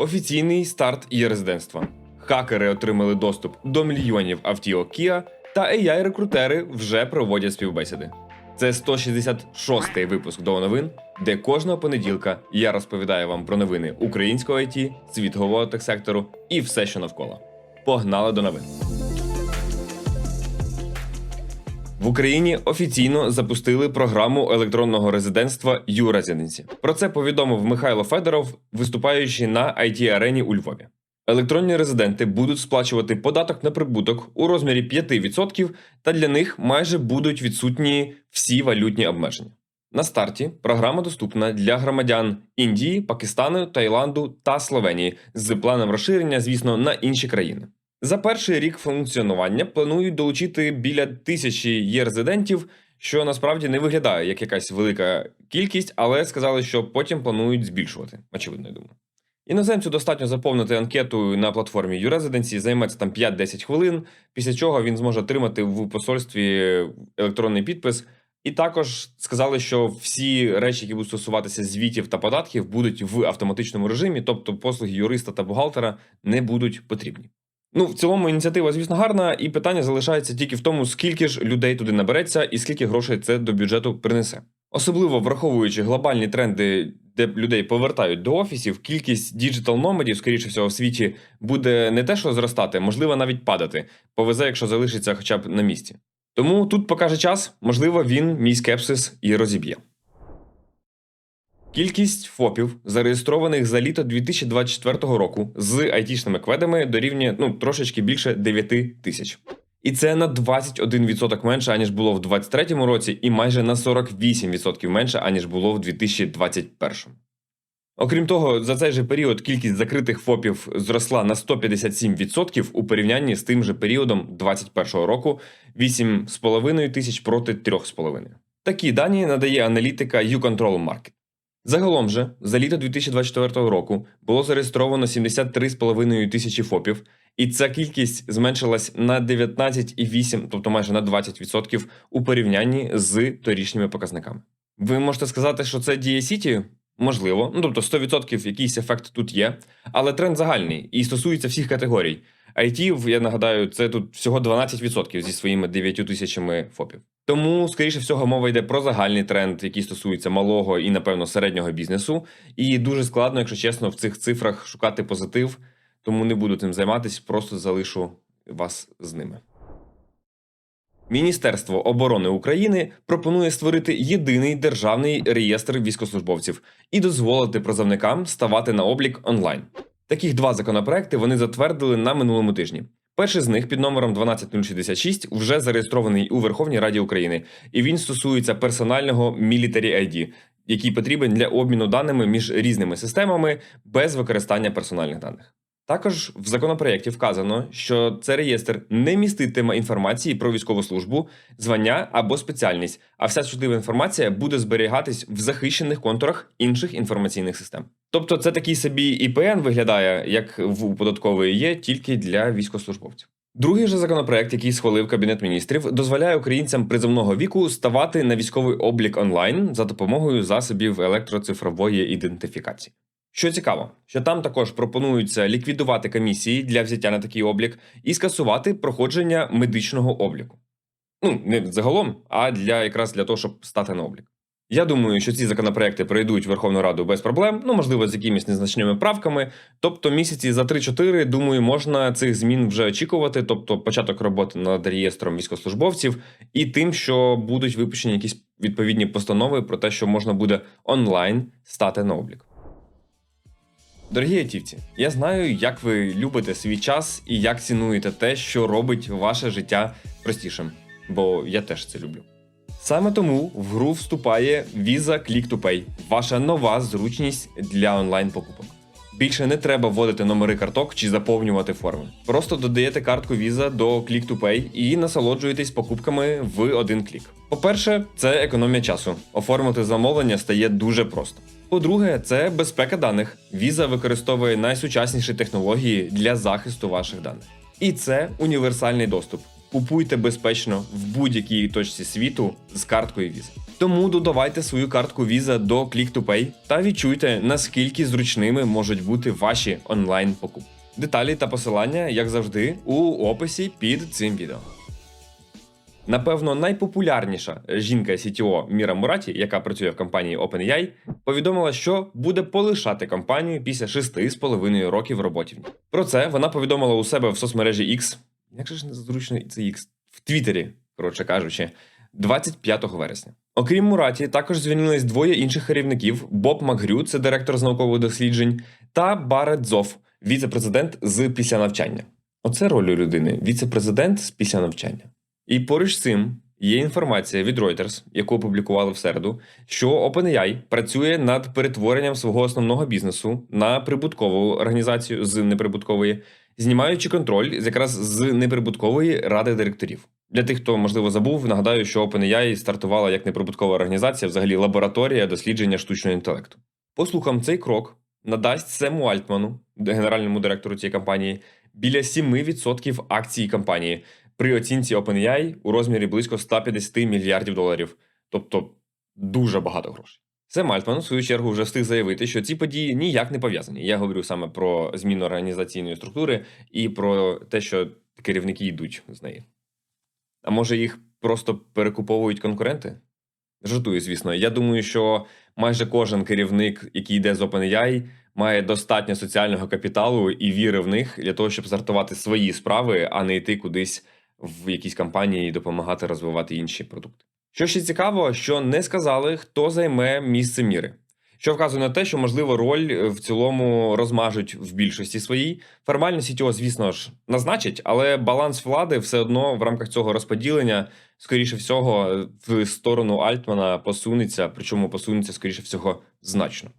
Офіційний старт є резидентства. Хакери отримали доступ до мільйонів автівок Kia, та AI-рекрутери вже проводять співбесіди. Це 166-й випуск до новин, де кожного понеділка я розповідаю вам про новини українського IT, світового техсектору і все, що навколо. Погнали до новин. В Україні офіційно запустили програму електронного резидентства U-Residency. Про це повідомив Михайло Федоров, виступаючи на it арені у Львові. Електронні резиденти будуть сплачувати податок на прибуток у розмірі 5%, та для них майже будуть відсутні всі валютні обмеження. На старті програма доступна для громадян Індії, Пакистану, Таїланду та Словенії з планом розширення, звісно, на інші країни. За перший рік функціонування планують долучити біля тисячі є-резидентів, що насправді не виглядає як якась велика кількість, але сказали, що потім планують збільшувати. Очевидно, я думаю. Іноземцю достатньо заповнити анкету на платформі YouResidency, займеться там 5-10 хвилин, після чого він зможе отримати в посольстві електронний підпис. І також сказали, що всі речі, які будуть стосуватися звітів та податків, будуть в автоматичному режимі, тобто послуги юриста та бухгалтера не будуть потрібні. Ну, в цілому ініціатива, звісно, гарна, і питання залишається тільки в тому, скільки ж людей туди набереться і скільки грошей це до бюджету принесе. Особливо враховуючи глобальні тренди, де людей повертають до офісів, кількість діджитал номадів, скоріше всього, в світі буде не те, що зростати, можливо, навіть падати. Повезе, якщо залишиться хоча б на місці. Тому тут покаже час, можливо, він мій скепсис і розіб'є. Кількість ФОПів, зареєстрованих за літо 2024 року з айтішними кведами дорівнює ну, трошечки більше 9 тисяч. І це на 21% менше, аніж було в 2023 році, і майже на 48% менше, аніж було в 2021. Окрім того, за цей же період кількість закритих ФОПів зросла на 157% у порівнянні з тим же періодом 2021 року 8,5 тисяч проти 3,5. Такі дані надає аналітика U-Control Market. Загалом же, за літо 2024 року було зареєстровано 73,5 тисячі ФОПів, і ця кількість зменшилась на 19,8, тобто майже на 20% у порівнянні з торічніми показниками. Ви можете сказати, що це діє Сіті? Можливо, ну тобто 100% якийсь ефект тут є, але тренд загальний і стосується всіх категорій. IT, я нагадаю, це тут всього 12% зі своїми 9 тисячами ФОПів. Тому, скоріше всього, мова йде про загальний тренд, який стосується малого і, напевно, середнього бізнесу. І дуже складно, якщо чесно, в цих цифрах шукати позитив, тому не буду тим займатися, просто залишу вас з ними. Міністерство оборони України пропонує створити єдиний державний реєстр військовослужбовців і дозволити призовникам ставати на облік онлайн. Таких два законопроекти вони затвердили на минулому тижні. Перший з них під номером 12066 вже зареєстрований у Верховній Раді України, і він стосується персонального Military ID, який потрібен для обміну даними між різними системами без використання персональних даних. Також в законопроєкті вказано, що це реєстр не міститиме інформації про військову службу, звання або спеціальність, а вся чутлива інформація буде зберігатись в захищених контурах інших інформаційних систем. Тобто, це такий собі IPN виглядає, як в податкової є, тільки для військовослужбовців. Другий же законопроект, який схвалив кабінет міністрів, дозволяє українцям призовного віку ставати на військовий облік онлайн за допомогою засобів електроцифрової ідентифікації. Що цікаво, що там також пропонується ліквідувати комісії для взяття на такий облік і скасувати проходження медичного обліку. Ну, не загалом, а для якраз для того, щоб стати на облік. Я думаю, що ці законопроекти пройдуть Верховну Раду без проблем, ну можливо, з якимись незначними правками. Тобто, місяці за 3-4, думаю, можна цих змін вже очікувати, тобто початок роботи над реєстром військовослужбовців і тим, що будуть випущені якісь відповідні постанови про те, що можна буде онлайн стати на облік. Дорогі айтівці, я знаю, як ви любите свій час і як цінуєте те, що робить ваше життя простішим, бо я теж це люблю. Саме тому в гру вступає Visa Click to Pay – ваша нова зручність для онлайн-покупок. Більше не треба вводити номери карток чи заповнювати форми. Просто додаєте картку Visa до Click to Pay і насолоджуєтесь покупками в один клік. По-перше, це економія часу. Оформити замовлення стає дуже просто. По-друге, це безпека даних. Visa використовує найсучасніші технології для захисту ваших даних. І це універсальний доступ. купуйте безпечно в будь-якій точці світу з карткою Visa. Тому додавайте свою картку Visa до Click2Pay та відчуйте, наскільки зручними можуть бути ваші онлайн покупки. Деталі та посилання, як завжди, у описі під цим відео. Напевно, найпопулярніша жінка CTO Міра Мураті, яка працює в компанії OpenAI, повідомила, що буде полишати компанію після 6,5 років роботи. в ній. Про це вона повідомила у себе в соцмережі X. Як же ж незручно це X? В Твіттері, коротше кажучи, 25 вересня. Окрім Мураті, також звільнились двоє інших керівників: Боб Макгрю, це директор з наукових досліджень, та Барет Зов, віце-президент з після навчання. Оце роль людини віце-президент з після навчання. І поруч з цим є інформація від Reuters, яку опублікували в середу, що OpenAI працює над перетворенням свого основного бізнесу на прибуткову організацію з неприбуткової, знімаючи контроль якраз з неприбуткової ради директорів. Для тих, хто можливо забув, нагадаю, що OpenAI стартувала як неприбуткова організація, взагалі лабораторія дослідження штучного інтелекту. По слухам, цей крок надасть Сему Альтману, генеральному директору цієї компанії, біля 7% акцій компанії при оцінці OpenAI у розмірі близько 150 мільярдів доларів, тобто дуже багато грошей. Сем Альтман, у свою чергу, вже встиг заявити, що ці події ніяк не пов'язані. Я говорю саме про зміну організаційної структури і про те, що керівники йдуть з неї. А може їх просто перекуповують конкуренти? Жартую, звісно. Я думаю, що майже кожен керівник, який йде з OpenAI, має достатньо соціального капіталу і віри в них для того, щоб стартувати свої справи, а не йти кудись в якісь компанії і допомагати розвивати інші продукти. Що ще цікаво, що не сказали, хто займе місце міри. Що вказує на те, що можливо роль е, в цілому розмажуть в більшості своїй. Формально CTO, звісно ж, назначить, але баланс влади все одно в рамках цього розподілення, скоріше всього, в сторону Альтмана посунеться, причому посунеться, скоріше всього, значно.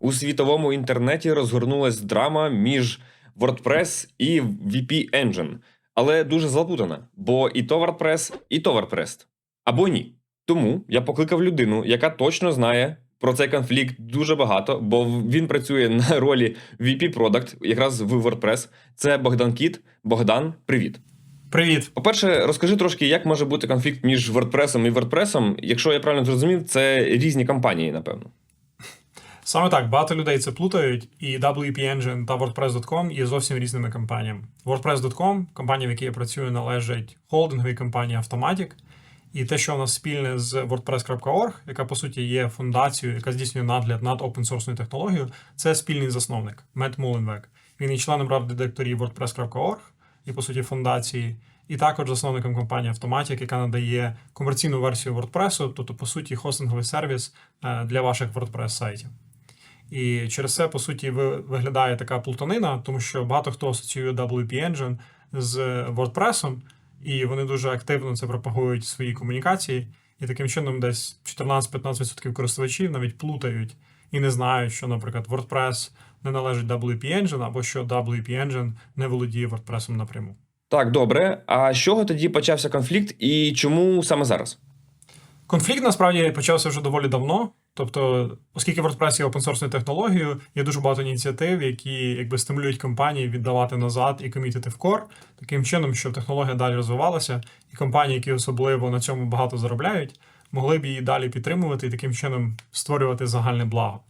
У світовому інтернеті розгорнулась драма між WordPress і VP Engine, але дуже заплутана, бо і то WordPress, і то WordPress. Або ні. Тому я покликав людину, яка точно знає про цей конфлікт дуже багато, бо він працює на ролі VP Product, якраз в WordPress. Це Богдан Кіт. Богдан, привіт. Привіт. По-перше, розкажи трошки, як може бути конфлікт між WordPress і WordPress. Якщо я правильно зрозумів, це різні компанії, напевно. Саме так, багато людей це плутають, і WP Engine та WordPress.com є зовсім різними компаніями. WordPress.com, компанія, в якій я працюю, належить холдинговій компанії Automatic. І те, що у нас спільне з WordPress.org, яка по суті є фундацією, яка здійснює нагляд над open-source технологією, це спільний засновник Мет Муленвек. Він є членом ради директорів WordPress.org і, по суті, фундації, і також засновником компанії Automatic, яка надає комерційну версію WordPress, тобто, по суті, хостинговий сервіс е, для ваших WordPress сайтів. І через це, по суті, ви- виглядає така плутанина, тому що багато хто асоціює WP Engine з WordPress, і вони дуже активно це пропагують в своїй комунікації. І таким чином, десь 14-15% користувачів навіть плутають і не знають, що, наприклад, WordPress не належить WP Engine, або що WP Engine не володіє WordPress напряму. Так, добре. А з чого тоді почався конфлікт і чому саме зараз? Конфлікт насправді почався вже доволі давно. Тобто, оскільки WordPress є опенсорсною технологією, є дуже багато ініціатив, які якби стимулюють компанії віддавати назад і комітити в кор, таким чином, щоб технологія далі розвивалася, і компанії, які особливо на цьому багато заробляють, могли б її далі підтримувати і таким чином створювати загальне благо.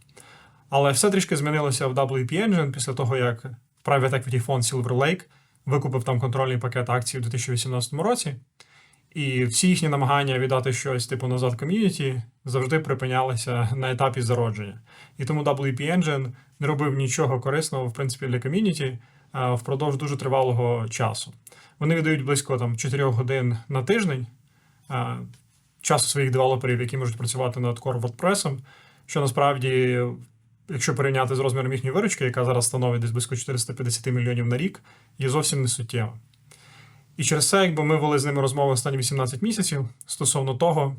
Але все трішки змінилося в WP Engine після того, як Private Equity фонд Silver Lake викупив там контрольний пакет акцій у 2018 році. І всі їхні намагання віддати щось типу назад ком'юніті завжди припинялися на етапі зародження. І тому WP Engine не робив нічого корисного, в принципі, для ком'юніті впродовж дуже тривалого часу. Вони віддають близько там 4 годин на тиждень часу своїх девелоперів, які можуть працювати над Core WordPress, що насправді, якщо порівняти з розміром їхньої виручки, яка зараз становить десь близько 450 мільйонів на рік, є зовсім не суттєва. І через це, якби ми вели з ними розмови останні 18 місяців стосовно того,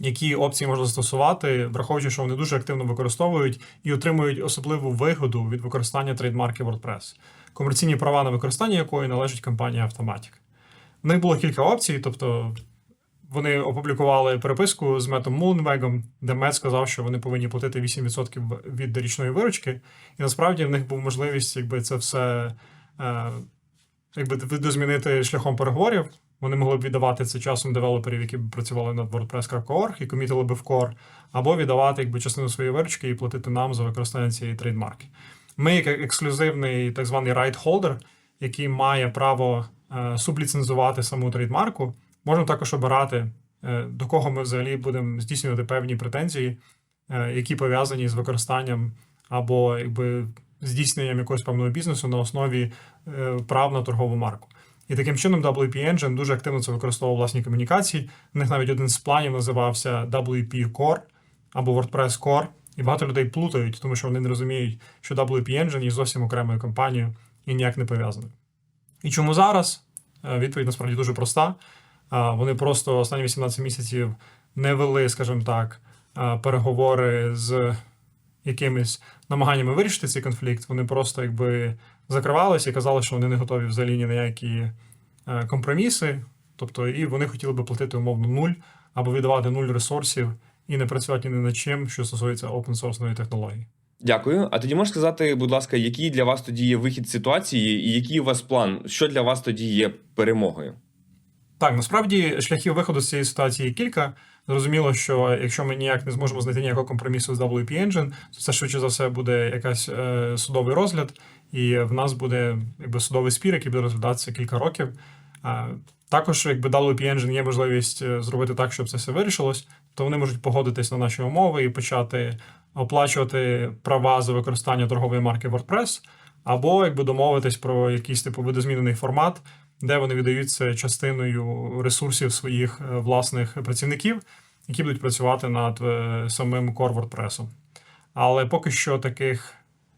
які опції можна застосувати, враховуючи, що вони дуже активно використовують і отримують особливу вигоду від використання трейдмарки WordPress, комерційні права на використання якої належить компанії Automatic. В них було кілька опцій, тобто вони опублікували переписку з Метом Муленвегом, де Мет сказав, що вони повинні платити 8% від річної виручки, і насправді в них була можливість, якби це все. Якби видозмінити шляхом переговорів. Вони могли б віддавати це часом девелоперів, які б працювали над WordPress.org і комітили би в core, або віддавати якби частину своєї виручки і платити нам за використання цієї трейдмарки. Ми, як ексклюзивний так званий right holder, який має право е, субліцензувати саму трейдмарку, можемо також обирати, е, до кого ми взагалі будемо здійснювати певні претензії, е, які пов'язані з використанням або якби здійсненням якогось певного бізнесу на основі е, прав на торгову марку. І таким чином WP Engine дуже активно це використовував у власній комунікації. У них навіть один з планів називався WP Core або WordPress Core. І багато людей плутають, тому що вони не розуміють, що WP Engine є зовсім окремою компанією і ніяк не пов'язаною. І чому зараз? Е, Відповідь насправді дуже проста. Вони просто останні 18 місяців не вели, скажімо так, переговори з якимись намаганнями вирішити цей конфлікт. Вони просто якби закривалися і казали, що вони не готові взагалі ні на які е, компроміси. Тобто, і вони хотіли би платити умовно нуль або віддавати нуль ресурсів і не працювати ні над чим, що стосується open-source технології. Дякую. А тоді можеш сказати, будь ласка, який для вас тоді є вихід з ситуації, і який у вас план? Що для вас тоді є перемогою? Так, насправді шляхів виходу з цієї ситуації є кілька. Зрозуміло, що якщо ми ніяк не зможемо знайти ніякого компромісу з WP Engine, то це швидше за все буде якась е, судовий розгляд, і в нас буде якби судовий спір, який буде розглядатися кілька років. Е, також, якби WP Engine є можливість е, зробити так, щоб це все вирішилось, то вони можуть погодитись на наші умови і почати оплачувати права за використання торгової марки WordPress, або якби домовитись про якийсь типу видозмінений формат, де вони віддаються частиною ресурсів своїх е, власних працівників, які будуть працювати над е, самим core WordPress. Але поки що таких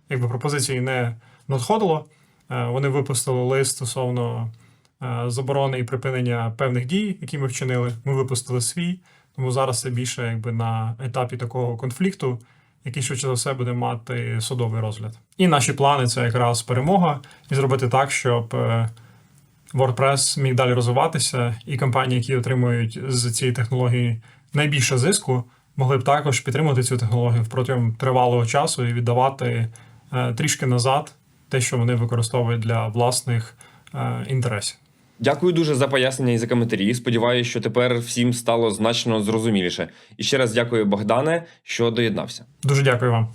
якби, пропозицій не надходило. Е, Вони випустили лист стосовно заборони і припинення певних дій, які ми вчинили. Ми випустили свій, тому зараз це більше якби на етапі такого конфлікту, який швидше за все буде мати судовий розгляд. І наші плани це якраз перемога, і зробити так, щоб WordPress міг далі розвиватися, і компанії, які отримують з цієї технології найбільше зиску, могли б також підтримувати цю технологію протягом тривалого часу і віддавати е, трішки назад те, що вони використовують для власних е, інтересів. Дякую дуже за пояснення і за коментарі. Сподіваюся, що тепер всім стало значно зрозуміліше. І ще раз дякую, Богдане, що доєднався. Дуже дякую вам.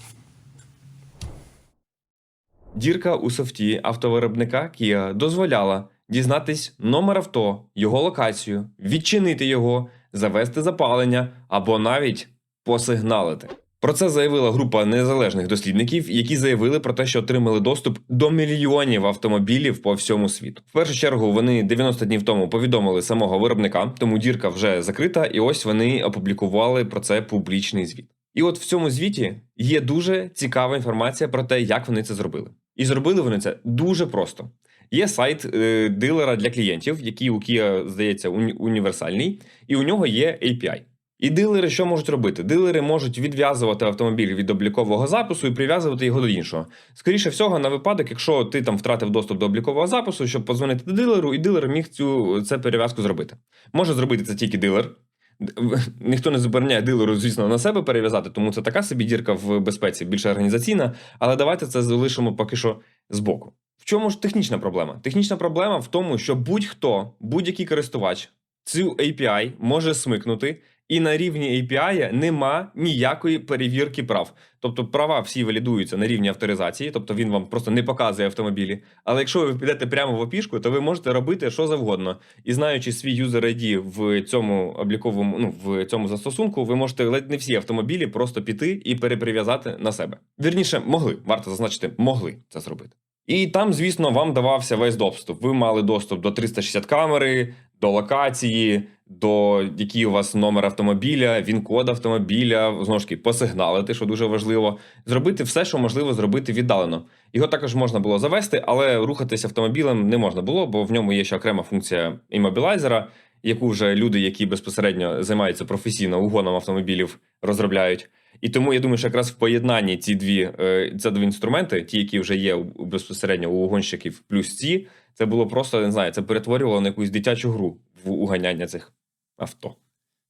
Дірка у софті автовиробника Kia дозволяла дізнатись номер авто, його локацію, відчинити його, завести запалення або навіть посигналити. Про це заявила група незалежних дослідників, які заявили про те, що отримали доступ до мільйонів автомобілів по всьому світу. В першу чергу вони 90 днів тому повідомили самого виробника, тому дірка вже закрита, і ось вони опублікували про це публічний звіт. І от в цьому звіті є дуже цікава інформація про те, як вони це зробили. І зробили вони це дуже просто. Є сайт е, дилера для клієнтів, який у Kia, здається, уні- універсальний, і у нього є API. І дилери що можуть робити? Дилери можуть відв'язувати автомобіль від облікового запису і прив'язувати його до іншого. Скоріше всього, на випадок, якщо ти там втратив доступ до облікового запису, щоб подзвонити до дилеру, і дилер міг цю це перев'язку зробити. Може зробити це тільки дилер. Ніхто не забороняє дилеру, звісно, на себе перев'язати, тому це така собі дірка в безпеці, більше організаційна. Але давайте це залишимо поки що збоку. Чому ж технічна проблема? Технічна проблема в тому, що будь-хто, будь-який користувач цю API може смикнути, і на рівні API нема ніякої перевірки прав. Тобто права всі валідуються на рівні авторизації, тобто він вам просто не показує автомобілі. Але якщо ви підете прямо в опішку, то ви можете робити що завгодно. І знаючи свій юзер ID в цьому обліковому, ну в цьому застосунку, ви можете ледь не всі автомобілі просто піти і переприв'язати на себе. Вірніше, могли, варто зазначити, могли це зробити. І там, звісно, вам давався весь доступ. Ви мали доступ до 360 камери, до локації, до який у вас номер автомобіля, він-код автомобіля, знову ж таки, посигналити, що дуже важливо, зробити все, що можливо зробити віддалено. Його також можна було завести, але рухатися автомобілем не можна було, бо в ньому є ще окрема функція іммобілайзера, яку вже люди, які безпосередньо займаються професійно угоном автомобілів, розробляють. І тому я думаю, що якраз в поєднанні ці дві це дві інструменти, ті, які вже є безпосередньо у угонщиків, плюс ці, це було просто не знаю, це перетворювало на якусь дитячу гру в уганяння цих авто.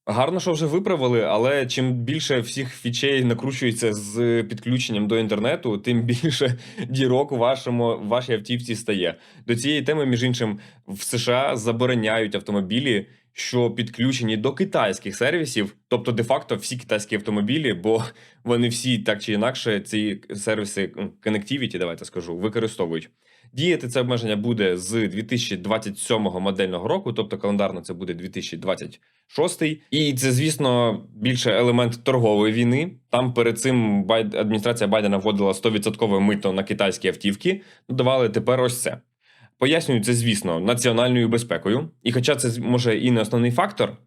Гарно, що вже виправили, але чим більше всіх фічей накручується з підключенням до інтернету, тим більше дірок у вашому вашій автівці стає. До цієї теми, між іншим, в США забороняють автомобілі, що підключені до китайських сервісів, тобто де-факто всі китайські автомобілі, бо вони всі так чи інакше ці сервіси connectivity, давайте скажу, використовують. Діяти це обмеження буде з 2027 модельного року, тобто календарно це буде 2026. І це, звісно, більше елемент торгової війни. Там перед цим адміністрація Байдена вводила 100% мито на китайські автівки. Додавали тепер ось це. Пояснюють це, звісно, національною безпекою. І хоча це може і не основний фактор,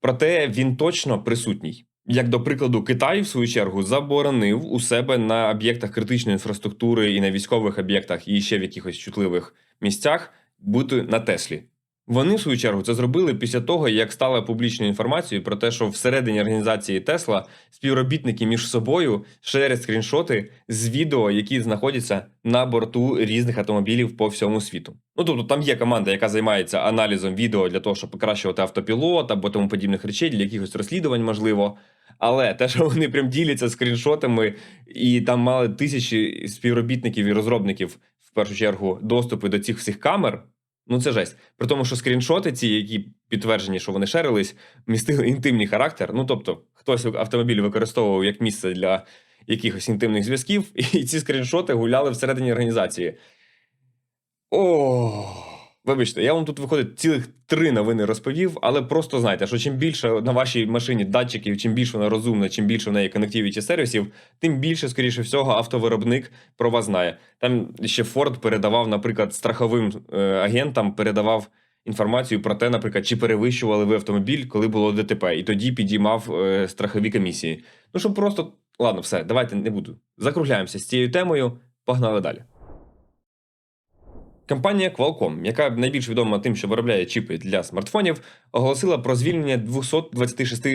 проте він точно присутній. Як до прикладу, Китай, в свою чергу, заборонив у себе на об'єктах критичної інфраструктури і на військових об'єктах, і ще в якихось чутливих місцях бути на Теслі. Вони, в свою чергу, це зробили після того, як стала публічною інформацією про те, що всередині організації Тесла співробітники між собою шерять скріншоти з відео, які знаходяться на борту різних автомобілів по всьому світу. Ну тобто там є команда, яка займається аналізом відео для того, щоб покращувати автопілот або тому подібних речей, для якихось розслідувань, можливо. Але те, що вони прям діляться скріншотами, і там мали тисячі співробітників і розробників в першу чергу доступи до цих всіх камер. Ну це жесть. При тому, що скріншоти, ці, які підтверджені, що вони шерились, містили інтимний характер. Ну тобто, хтось автомобіль використовував як місце для якихось інтимних зв'язків, і ці скріншоти гуляли всередині організації. О, вибачте, я вам тут виходить цілих три новини розповів, але просто знайте, що чим більше на вашій машині датчиків, чим більше вона розумна, чим більше в неї коннективіті сервісів, тим більше, скоріше всього, автовиробник про вас знає. Там ще Ford передавав, наприклад, страховим е, агентам передавав інформацію про те, наприклад, чи перевищували ви автомобіль, коли було ДТП, і тоді підіймав е, страхові комісії. Ну щоб просто ладно, все, давайте не буду. Закругляємося з цією темою. Погнали далі. Компанія Qualcomm, яка найбільш відома тим, що виробляє чіпи для смартфонів, оголосила про звільнення 226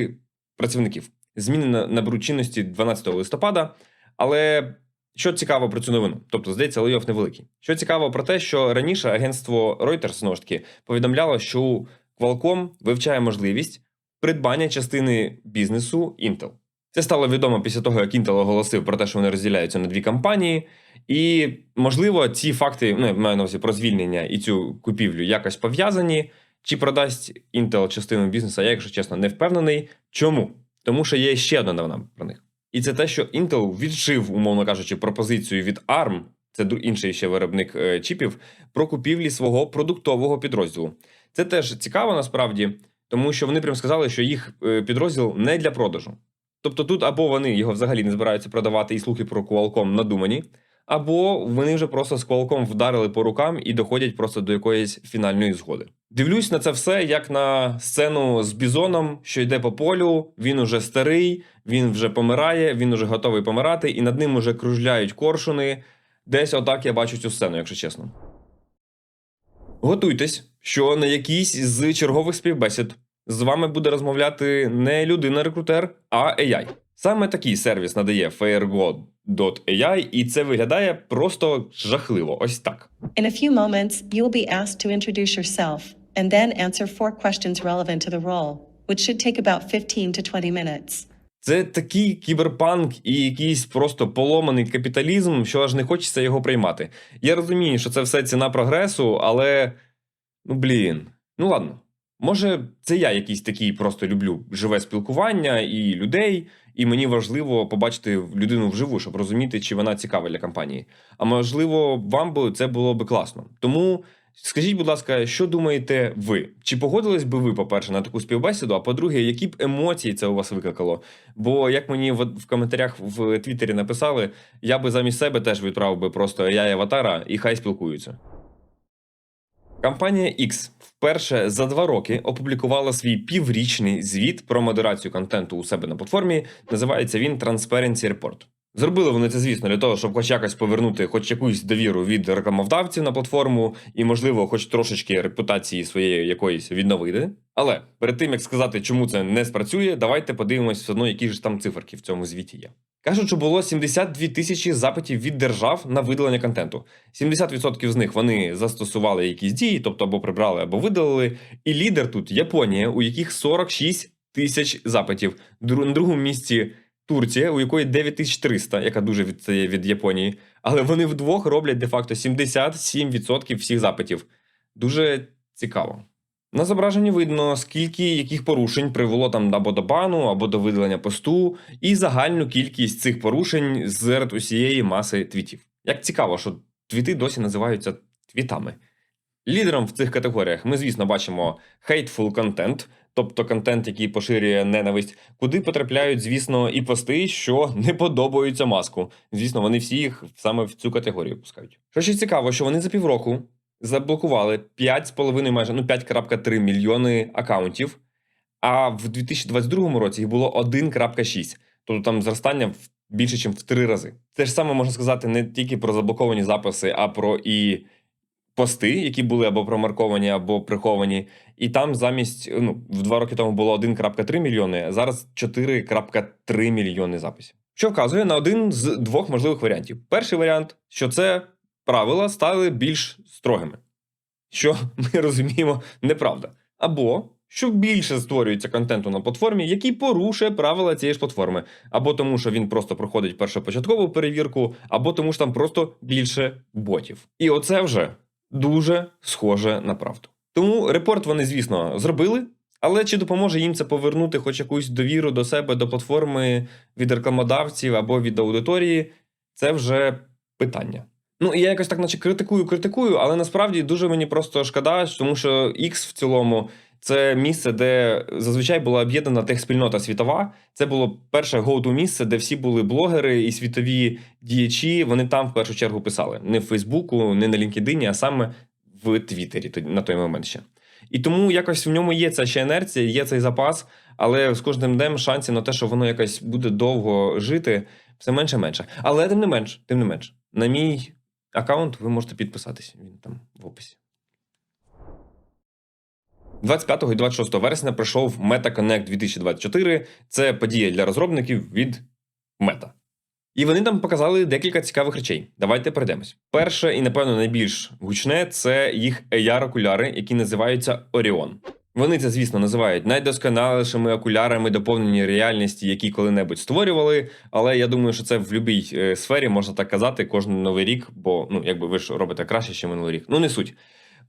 працівників. Зміни на- наберуть чинності 12 листопада. Але що цікаво про цю новину? Тобто, здається, лейоф невеликий. Що цікаво про те, що раніше агентство Reuters знову ж таки повідомляло, що Qualcomm вивчає можливість придбання частини бізнесу Intel. Це стало відомо після того, як Intel оголосив про те, що вони розділяються на дві компанії. І, можливо, ці факти, ну, я маю на увазі про звільнення і цю купівлю якось пов'язані. Чи продасть Intel частину бізнесу, я, якщо чесно, не впевнений. Чому? Тому що є ще одна новина про них. І це те, що Intel відшив, умовно кажучи, пропозицію від ARM, це інший ще виробник е, чіпів, про купівлі свого продуктового підрозділу. Це теж цікаво насправді, тому що вони прям сказали, що їх е, підрозділ не для продажу. Тобто тут або вони його взагалі не збираються продавати, і слухи про Qualcomm надумані, або вони вже просто з Qualcomm вдарили по рукам і доходять просто до якоїсь фінальної згоди. Дивлюсь на це все як на сцену з бізоном, що йде по полю. Він уже старий, він вже помирає, він уже готовий помирати, і над ним уже кружляють коршуни. Десь отак я бачу цю сцену, якщо чесно. Готуйтесь, що на якійсь з чергових співбесід з вами буде розмовляти не людина-рекрутер, а AI. Саме такий сервіс надає FairGo.ai, і це виглядає просто жахливо. Ось так. In a few moments, you will be asked to introduce yourself and then answer four questions relevant to the role, which should take about 15 to 20 minutes. Це такий кіберпанк і якийсь просто поломаний капіталізм, що аж не хочеться його приймати. Я розумію, що це все ціна прогресу, але ну блін, ну ладно. Може, це я якийсь такий просто люблю живе спілкування і людей, і мені важливо побачити людину вживу, щоб розуміти, чи вона цікава для компанії. А можливо, вам би це було би класно. Тому скажіть, будь ласка, що думаєте ви? Чи погодились би ви, по-перше, на таку співбесіду? А по-друге, які б емоції це у вас викликало? Бо як мені в, коментарях в Твіттері написали, я би замість себе теж відправив би просто я аватара і хай спілкуються. Компанія X вперше за два роки опублікувала свій піврічний звіт про модерацію контенту у себе на платформі. Називається він Transparency Report. Зробили вони це, звісно, для того, щоб хоч якось повернути хоч якусь довіру від рекламодавців на платформу і, можливо, хоч трошечки репутації своєї якоїсь відновити. Але перед тим як сказати, чому це не спрацює, давайте подивимось все одно, які ж там циферки в цьому звіті є. Кажуть, що було 72 тисячі запитів від держав на видалення контенту. 70% з них вони застосували якісь дії, тобто або прибрали, або видалили. І лідер тут Японія, у яких 46 тисяч запитів. На другому місці Турція, у якої 9300, яка дуже відстає від Японії. Але вони вдвох роблять де-факто 77% всіх запитів. Дуже цікаво. На зображенні видно, скільки яких порушень привело там або до бану, або до видалення посту, і загальну кількість цих порушень серед усієї маси твітів. Як цікаво, що твіти досі називаються твітами. Лідером в цих категоріях ми, звісно, бачимо hateful content, тобто контент, який поширює ненависть, куди потрапляють, звісно, і пости, що не подобаються маску. Звісно, вони всі їх саме в цю категорію пускають. Що ще цікаво, що вони за півроку заблокували 5,5 майже ну 5,3 мільйони акаунтів, а в 2022 році їх було 1,6. Тобто там зростання в більше, ніж в три рази. Те ж саме можна сказати не тільки про заблоковані записи, а про і пости, які були або промарковані, або приховані. І там замість ну, в два роки тому було 1,3 мільйони, а зараз 4,3 мільйони записів. Що вказує на один з двох можливих варіантів. Перший варіант, що це правила стали більш строгими, що ми розуміємо, неправда. Або що більше створюється контенту на платформі, який порушує правила цієї ж платформи, або тому, що він просто проходить першопочаткову перевірку, або тому, що там просто більше ботів. І оце вже дуже схоже на правду. Тому репорт вони, звісно, зробили. Але чи допоможе їм це повернути хоч якусь довіру до себе, до платформи від рекламодавців або від аудиторії, це вже питання. Ну, і я якось так, наче критикую, критикую, але насправді дуже мені просто шкода, тому що X в цілому це місце, де зазвичай була об'єднана техспільнота світова. Це було перше go-to місце, де всі були блогери і світові діячі. Вони там в першу чергу писали не в Фейсбуку, не на LinkedIn, а саме в Твіттері на той момент ще. І тому якось в ньому є ця ще інерція, є цей запас, але з кожним днем шансів на те, що воно якось буде довго жити, все менше менше. Але тим не менш, тим не менш, на мій аккаунт ви можете підписатись. Він там в описі. 25 і 26 вересня пройшов Meta Connect 2024. Це подія для розробників від Meta. І вони там показали декілька цікавих речей. Давайте перейдемось. Перше і, напевно, найбільш гучне це їх AR-окуляри, які називаються Orion. Вони це, звісно, називають найдосконалішими окулярами доповненої реальності, які коли-небудь створювали. Але я думаю, що це в будь-якій сфері можна так казати кожен новий рік, бо ну, якби ви ж робите краще, ніж минулий рік. Ну, не суть.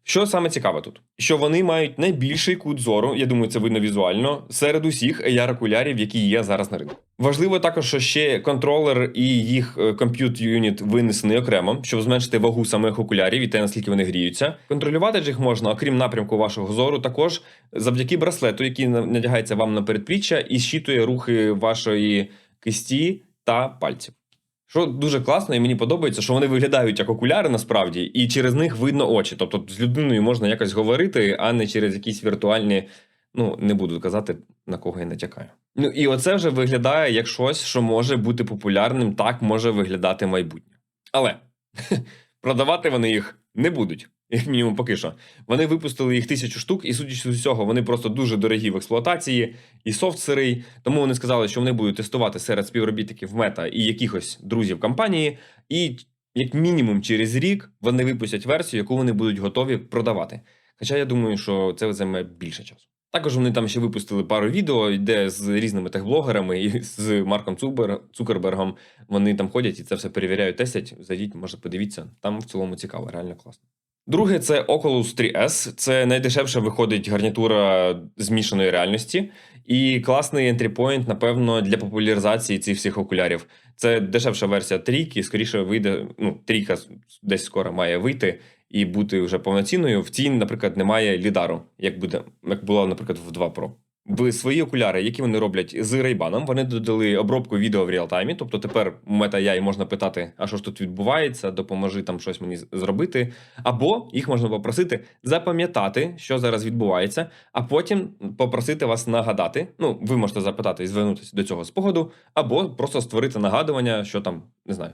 Що саме цікаве тут? Що вони мають найбільший кут зору, я думаю, це видно візуально, серед усіх AR-окулярів, які є зараз на ринку. Важливо також, що ще контролер і їх е, compute unit винесений окремо, щоб зменшити вагу самих окулярів і те, наскільки вони гріються. Контролювати ж їх можна, окрім напрямку вашого зору, також завдяки браслету, який надягається вам на передпліччя і щитує рухи вашої кисті та пальців. Що дуже класно, і мені подобається, що вони виглядають як окуляри насправді, і через них видно очі. Тобто з людиною можна якось говорити, а не через якісь віртуальні. Ну, не буду казати, на кого я натякаю. Ну і оце вже виглядає як щось, що може бути популярним, так може виглядати майбутнє. Але продавати вони їх не будуть, як мінімум поки що. Вони випустили їх тисячу штук, і судячи з усього, вони просто дуже дорогі в експлуатації, і софт сирий. Тому вони сказали, що вони будуть тестувати серед співробітників мета і якихось друзів компанії, і як мінімум через рік вони випустять версію, яку вони будуть готові продавати. Хоча я думаю, що це займе більше часу. Також вони там ще випустили пару відео, де з різними техблогерами і з Марком Цубер, Цукербергом вони там ходять і це все перевіряють, тестять. Зайдіть, може, подивіться. Там в цілому цікаво, реально класно. Друге, це Oculus 3S. Це найдешевше виходить гарнітура змішаної реальності. І класний ентріпоінт, напевно, для популяризації цих всіх окулярів. Це дешевша версія трійки, скоріше вийде. Ну, трійка десь скоро має вийти і бути вже повноцінною. В цій, наприклад, немає лідару, як буде, як була, наприклад, в 2 Pro. В свої окуляри, які вони роблять з Ray-Ban, вони додали обробку відео в реалтаймі. Тобто тепер у Meta AI можна питати, а що ж тут відбувається, допоможи там щось мені зробити. Або їх можна попросити запам'ятати, що зараз відбувається, а потім попросити вас нагадати. Ну, ви можете запитати і звернутися до цього спогаду, або просто створити нагадування, що там не знаю,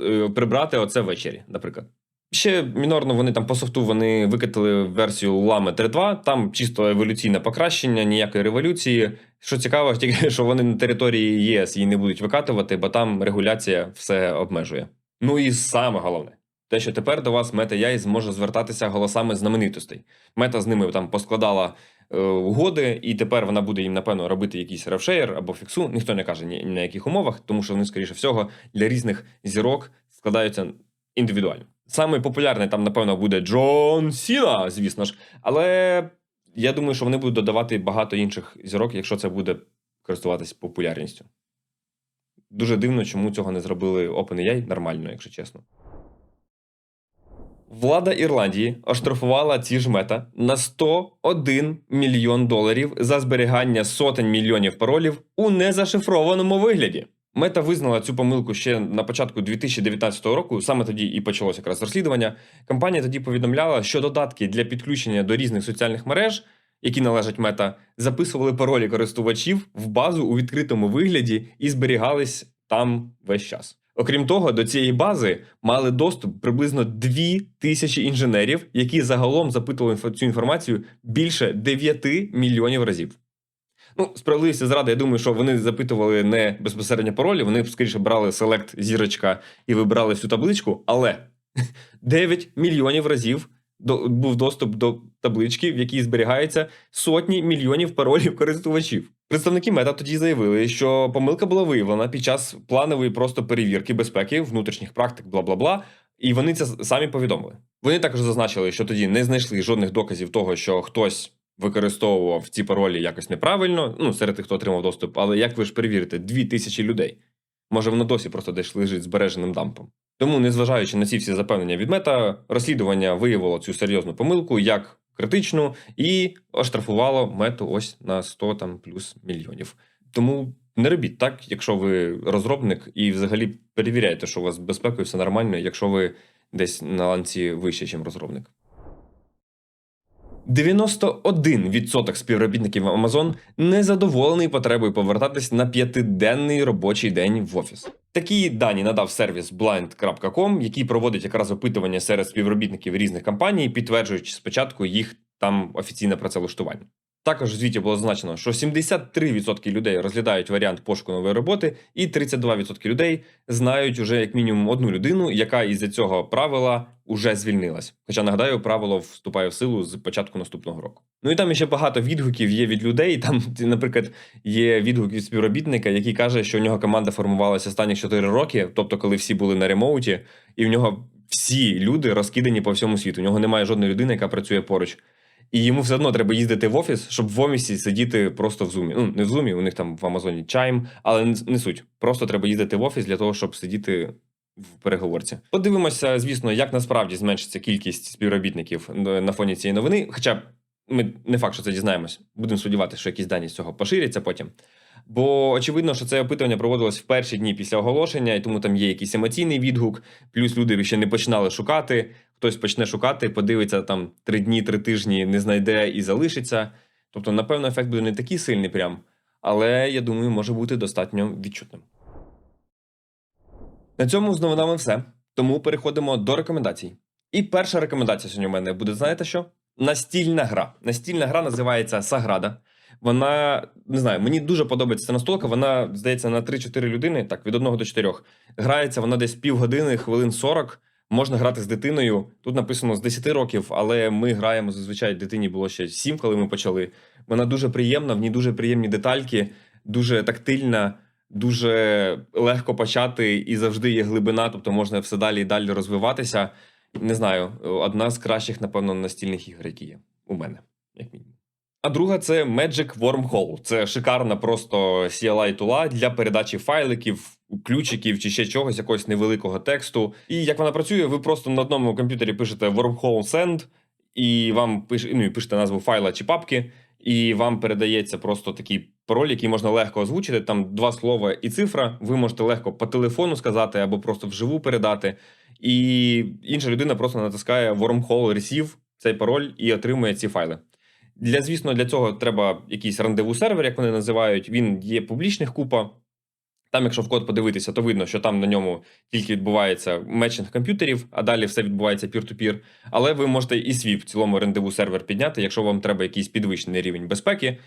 е, прибрати оце ввечері, наприклад. Ще мінорно вони там по софту вони викатили версію Lame 3.2, там чисто еволюційне покращення, ніякої революції. Що цікаво, тільки що вони на території ЄС її не будуть викатувати, бо там регуляція все обмежує. Ну і саме головне, те, що тепер до вас Meta AI зможе звертатися голосами знаменитостей. Мета з ними там поскладала е, угоди, і тепер вона буде їм, напевно, робити якийсь ревшеєр або фіксу. Ніхто не каже ні на яких умовах, тому що вони, скоріше всього, для різних зірок складаються індивідуально. Саме популярний там, напевно, буде Джон Сіна, звісно ж. Але я думаю, що вони будуть додавати багато інших зірок, якщо це буде користуватись популярністю. Дуже дивно, чому цього не зробили OpenAI нормально, якщо чесно. Влада Ірландії оштрафувала ці ж мета на 101 мільйон доларів за зберігання сотень мільйонів паролів у незашифрованому вигляді. Мета визнала цю помилку ще на початку 2019 року. Саме тоді і почалося якраз розслідування. Компанія тоді повідомляла, що додатки для підключення до різних соціальних мереж, які належать мета, записували паролі користувачів в базу у відкритому вигляді і зберігались там весь час. Окрім того, до цієї бази мали доступ приблизно 2 тисячі інженерів, які загалом запитували цю інформацію більше 9 мільйонів разів. Ну, справедливості зради, я думаю, що вони запитували не безпосередньо паролі, вони скоріше брали селект зірочка і вибирали всю табличку, але 9 мільйонів разів до, був доступ до таблички, в якій зберігається сотні мільйонів паролів користувачів. Представники мета тоді заявили, що помилка була виявлена під час планової просто перевірки безпеки внутрішніх практик, бла бла бла. І вони це самі повідомили. Вони також зазначили, що тоді не знайшли жодних доказів того, що хтось використовував ці паролі якось неправильно. Ну, серед тих, хто отримав доступ. Але як ви ж перевірите, дві тисячі людей. Може, воно досі просто десь лежить збереженим дампом. Тому, незважаючи на ці всі запевнення від мета, розслідування виявило цю серйозну помилку як критичну і оштрафувало мету ось на 100 там плюс мільйонів. Тому не робіть так, якщо ви розробник, і взагалі перевіряйте, що у вас з безпекою все нормально, якщо ви десь на ланці вище, ніж розробник. 91% співробітників Amazon не задоволений потребою повертатись на п'ятиденний робочий день в офіс. Такі дані надав сервіс blind.com, який проводить якраз опитування серед співробітників різних компаній, підтверджуючи спочатку їх там офіційне працевлаштування. Також в звіті було зазначено, що 73% людей розглядають варіант пошуку нової роботи, і 32% людей знають уже як мінімум одну людину, яка із-за цього правила уже звільнилась. Хоча нагадаю, правило вступає в силу з початку наступного року. Ну і там ще багато відгуків є від людей. Там, наприклад, є відгук від співробітника, який каже, що у нього команда формувалася останніх 4 роки, тобто коли всі були на ремоуті, і в нього всі люди розкидані по всьому світу. У нього немає жодної людини, яка працює поруч. І йому все одно треба їздити в офіс, щоб в офісі сидіти просто в зумі. Ну, не в зумі, у них там в Амазоні чайм, але не, суть. Просто треба їздити в офіс для того, щоб сидіти в переговорці. Подивимося, звісно, як насправді зменшиться кількість співробітників на фоні цієї новини. Хоча ми не факт, що це дізнаємось. Будемо сподіватися, що якісь дані з цього поширяться потім. Бо очевидно, що це опитування проводилось в перші дні після оголошення, і тому там є якийсь емоційний відгук. Плюс люди ще не починали шукати. Хтось почне шукати, подивиться там три дні, три тижні, не знайде і залишиться. Тобто, напевно, ефект буде не такий сильний, прям, але я думаю, може бути достатньо відчутним. На цьому з новинами все. Тому переходимо до рекомендацій. І перша рекомендація сьогодні у мене буде: знаєте що? Настільна гра. Настільна гра називається Саграда. Вона не знаю, мені дуже подобається ця настолка. Вона здається на 3-4 людини, так від 1 до 4. Грається вона десь півгодини, хвилин 40. Можна грати з дитиною. Тут написано з 10 років, але ми граємо зазвичай дитині було ще 7, коли ми почали. Вона дуже приємна, в ній дуже приємні детальки, дуже тактильна, дуже легко почати і завжди є глибина, тобто можна все далі і далі розвиватися. Не знаю, одна з кращих, напевно, настільних ігор, які є у мене, як мінімум. А друга це Magic Wormhole. Це шикарна просто CLI тула для передачі файликів, ключиків чи ще чогось, якогось невеликого тексту. І як вона працює, ви просто на одному комп'ютері пишете Wormhole Send, і вам пиш, ну, і пишете назву файла чи папки, і вам передається просто такий пароль, який можна легко озвучити. Там два слова і цифра. Ви можете легко по телефону сказати або просто вживу передати. І інша людина просто натискає Wormhole Receive цей пароль і отримує ці файли. Для звісно, для цього треба якийсь рандеву сервер, як вони називають. Він є публічних купа. Там, якщо в код подивитися, то видно, що там на ньому тільки відбувається мечинг комп'ютерів, а далі все відбувається пір-ту-пір. Але ви можете і свій в цілому рендеву сервер підняти, якщо вам треба якийсь підвищений рівень безпеки.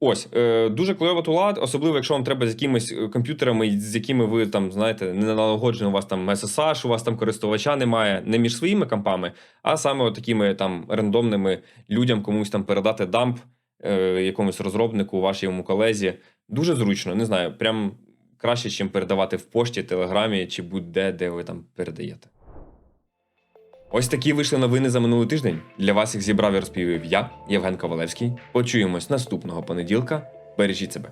Ось е, дуже кльова тула, особливо якщо вам треба з якимись е, комп'ютерами, з якими ви там знаєте, не налагоджено у вас там SSH, у вас там користувача немає не між своїми компами, а саме от такими там рандомними людям комусь там передати дамп е, якомусь розробнику, вашому колезі. Дуже зручно, не знаю, прям краще, ніж передавати в пошті, телеграмі чи будь-де, де ви там передаєте. Ось такі вийшли новини за минулий тиждень. Для вас їх зібрав і розповів я, Євген Ковалевський. Почуємось наступного понеділка. Бережіть себе.